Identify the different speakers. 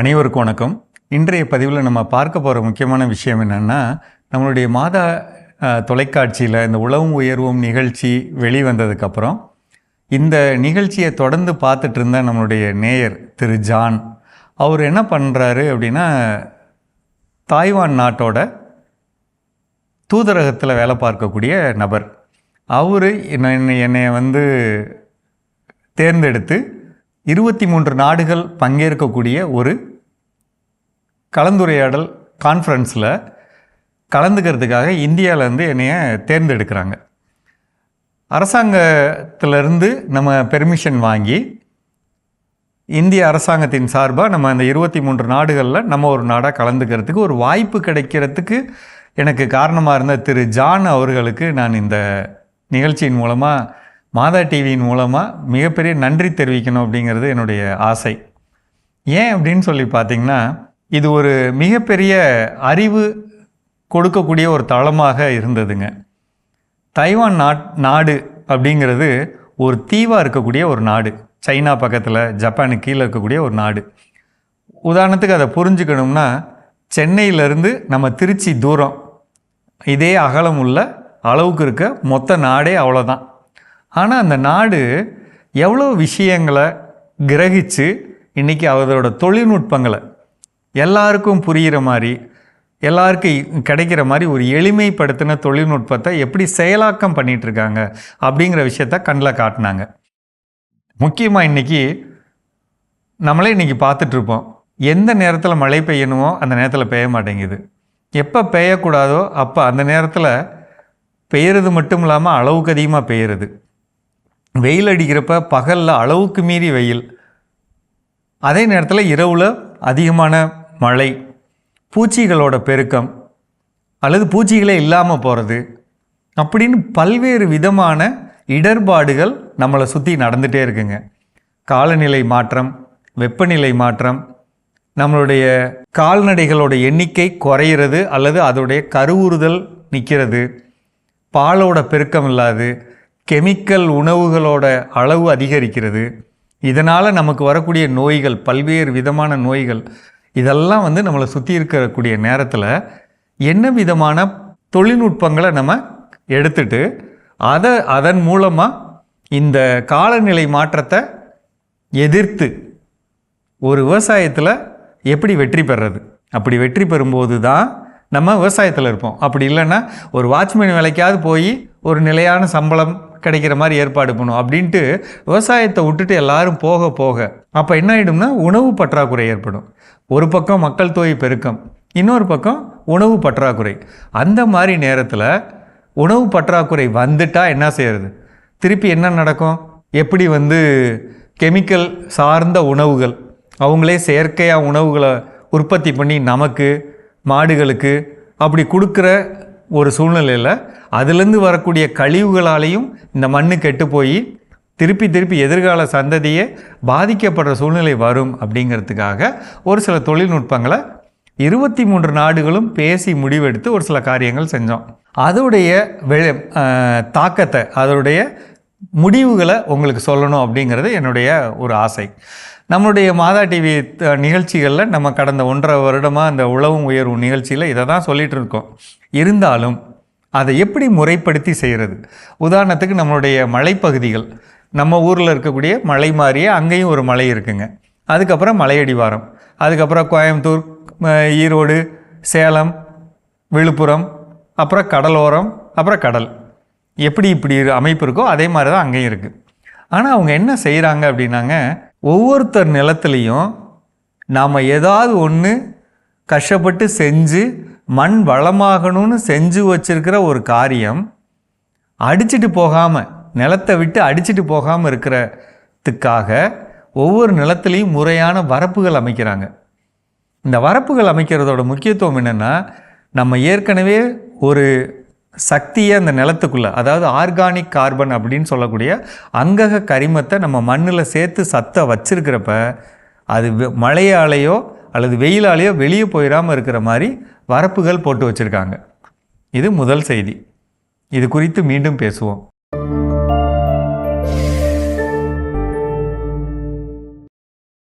Speaker 1: அனைவருக்கும் வணக்கம். இன்றைய பதிவில் நம்ம பார்க்க போகிற முக்கியமான விஷயம் என்னென்னா நம்மளுடைய மாதா தொலைக்காட்சியில் இந்த உழவும் உயர்வும் நிகழ்ச்சி வெளிவந்ததுக்கப்புறம் இந்த நிகழ்ச்சியை தொடர்ந்து பார்த்துட்டு இருந்த நம்மளுடைய நேயர் திரு ஜான் அவர் என்ன பண்ணுறாரு அப்படின்னா தாய்வான் நாட்டோட தூதரகத்தில் வேலை பார்க்கக்கூடிய நபர். அவர் என்னை என்னை வந்து தேர்ந்தெடுத்து இருபத்தி மூன்று நாடுகள் பங்கேற்கக்கூடிய ஒரு கலந்துரையாடல் கான்ஃபரன்ஸில் கலந்துக்கிறதுக்காக இந்தியாவிலேருந்து என்னைய தேர்ந்தெடுக்கிறாங்க. அரசாங்கத்திலிருந்து நம்ம பெர்மிஷன் வாங்கி இந்திய அரசாங்கத்தின் சார்பாக நம்ம அந்த இருபத்தி மூன்று நாடுகளில் நம்ம ஒரு நாடாக கலந்துக்கிறதுக்கு ஒரு வாய்ப்பு கிடைக்கிறதுக்கு எனக்கு காரணமாக இருந்த திரு ஜான் அவர்களுக்கு நான் இந்த நிகழ்ச்சியின் மூலமாக மாதா டிவியின் மூலமாக மிகப்பெரிய நன்றி தெரிவிக்கணும் அப்படிங்கிறது என்னுடைய ஆசை. ஏன் அப்படின்னு சொல்லி பார்த்தீங்கன்னா இது ஒரு மிகப்பெரிய அறிவு கொடுக்கக்கூடிய ஒரு தளமாக இருந்ததுங்க. தைவான் நாட் நாடு அப்படிங்கிறது ஒரு தீவாக இருக்கக்கூடிய ஒரு நாடு. சைனா பக்கத்தில் ஜப்பானுக்கு கீழே இருக்கக்கூடிய ஒரு நாடு. உதாரணத்துக்கு அதை புரிஞ்சுக்கணும்னா சென்னையிலேருந்து நம்ம திருச்சி தூரம் இதே அகலம் உள்ள அளவுக்கு இருக்க மொத்த நாடே அவ்வளோதான் ஆனால் அந்த நாடு எவ்வளோ விஷயங்களை கிரகிச்சு இன்றைக்கி அதோட தொழில்நுட்பங்களை எல்லாருக்கும் புரிகிற மாதிரி எல்லாருக்கும் கிடைக்கிற மாதிரி ஒரு எளிமைப்படுத்தின தொழில்நுட்பத்தை எப்படி செயலாக்கம் பண்ணிகிட்ருக்காங்க அப்படிங்கிற விஷயத்த கண்ணில் காட்டினாங்க. முக்கியமாக இன்றைக்கி நம்மளே இன்றைக்கி பார்த்துட்ருப்போம் எந்த நேரத்தில் மழை பெய்யணுமோ அந்த நேரத்தில் பெய்ய மாட்டேங்குது. எப்போ பெய்யக்கூடாதோ அப்போ அந்த நேரத்தில் பெய்யறது மட்டும் இல்லாமல் அளவுக்கு அதிகமாக பெய்யறது. வெயில் அடிக்கிறப்ப பகலில் அளவுக்கு மீறி வெயில். அதே நேரத்தில் இரவில் அதிகமான மழை பூச்சிகளோட பெருக்கம் அல்லது பூச்சிகளே இல்லாமல் போகிறது அப்படின்னு பல்வேறு விதமான இடர்பாடுகள் நம்மளை சுற்றி நடந்துகிட்டே இருக்குங்க. காலநிலை மாற்றம் வெப்பநிலை மாற்றம் நம்மளுடைய கால்நடைகளோட எண்ணிக்கை குறையிறது அல்லது அதோடைய கருவுறுதல் நிற்கிறது பாலோட பெருக்கம் இல்லாது கெமிக்கல் உணவுகளோட அளவு அதிகரிக்கிறது. இதனால் நமக்கு வரக்கூடிய நோய்கள் பல்வேறு விதமான நோய்கள் இதெல்லாம் வந்து நம்மளை சுற்றி இருக்கக்கூடிய நேரத்தில் என்ன விதமான தொழில்நுட்பங்களை நம்ம எடுத்துட்டு அதை அதன் மூலமாக இந்த காலநிலை மாற்றத்தை எதிர்த்து ஒரு விவசாயத்தில் எப்படி வெற்றி பெறது அப்படி வெற்றி பெறும்போது தான் நம்ம விவசாயத்தில் இருப்போம். அப்படி இல்லைன்னா ஒரு வாட்ச்மேன் வேலைக்காவது போய் ஒரு நிலையான சம்பளம் கிடைக்கிற மாதிரி ஏற்பாடு பண்ணும் அப்படின்ட்டு விவசாயத்தை விட்டுட்டு எல்லாரும் போக போக அப்போ என்ன ஆகிடும்னா உணவு பற்றாக்குறை ஏற்படும். ஒரு பக்கம் மக்கள் தொகை பெருக்கம் இன்னொரு பக்கம் உணவு பற்றாக்குறை. அந்த மாதிரி நேரத்தில் உணவு பற்றாக்குறை வந்துட்டா என்ன செய்யறது? திருப்பி என்ன நடக்கும்? எப்படி வந்து கெமிக்கல் சார்ந்த உணவுகள் அவங்களே செயற்கையாக உணவுகளை உற்பத்தி பண்ணி நமக்கு மாடுகளுக்கு அப்படி கொடுக்குற ஒரு சூழ்நிலையில் அதுலேருந்து வரக்கூடிய கழிவுகளாலேயும் இந்த மண்ணு கெட்டு போய் திருப்பி திருப்பி எதிர்கால சந்ததியே பாதிக்கப்படுற சூழ்நிலை வரும் அப்படிங்கிறதுக்காக ஒரு சில தொழில்நுட்பங்களை இருபத்தி மூன்று நாடுகளும் பேசி முடிவெடுத்து ஒரு சில காரியங்கள் செஞ்சோம். அதோடைய வெ தாக்கத்தை அதோடைய முடிவுகளை உங்களுக்கு சொல்லணும் அப்படிங்கிறது என்னுடைய ஒரு ஆசை. நம்மளுடைய மாதா டிவி நிகழ்ச்சிகளில் நம்ம கடந்த ஒன்றரை வருடமாக அந்த உழவும் உயர்வும் நிகழ்ச்சியில் இதை தான் சொல்லிகிட்டு இருக்கோம். இருந்தாலும் அதை எப்படி முறைப்படுத்தி செய்கிறது உதாரணத்துக்கு நம்மளுடைய மலைப்பகுதிகள். நம்ம ஊரில் இருக்கக்கூடிய மலை மாதிரியே அங்கேயும் ஒரு மலை இருக்குங்க. அதுக்கப்புறம் மலையடிவாரம். அதுக்கப்புறம் கோயம்புத்தூர் ஈரோடு சேலம் விழுப்புரம் அப்புறம் கடலோரம் அப்புறம் கடல். எப்படி இப்படி அமைப்பு இருக்கோ அதே மாதிரி தான் அங்கேயும் இருக்குது ஆனால் அவங்க என்ன செய்கிறாங்க அப்படின்னாங்க ஒவ்வொருத்தர் நிலத்துலேயும் நாம் ஏதாவது ஒன்று கஷ்டப்பட்டு செஞ்சு மண் வளமாகணும்னு செஞ்சு வச்சுருக்கிற ஒரு காரியம் அடிச்சிட்டு போகாமல் நிலத்தை விட்டு அடிச்சிட்டு போகாமல் இருக்கிறதுக்காக ஒவ்வொரு நிலத்துலேயும் முறையான வரப்புகள் அமைக்கிறாங்க. இந்த வரப்புகள் அமைக்கிறதோட முக்கியத்துவம் என்னென்னா நம்ம ஏற்கனவே ஒரு சக்தியை அந்த நிலத்துக்குள்ளே அதாவது ஆர்கானிக் கார்பன் அப்படின்னு சொல்லக்கூடிய அங்கக கரிமத்தை நம்ம மண்ணில் சேர்த்து சத்தை வச்சிருக்கிறப்ப அது வெ- மழையாலேயோ அல்லது வெயிலாலேயோ வெளியே போயிடாமல் இருக்கிற மாதிரி வரப்புகள் போட்டு வச்சுருக்காங்க. இது முதல் செய்தி. இது குறித்து மீண்டும் பேசுவோம்.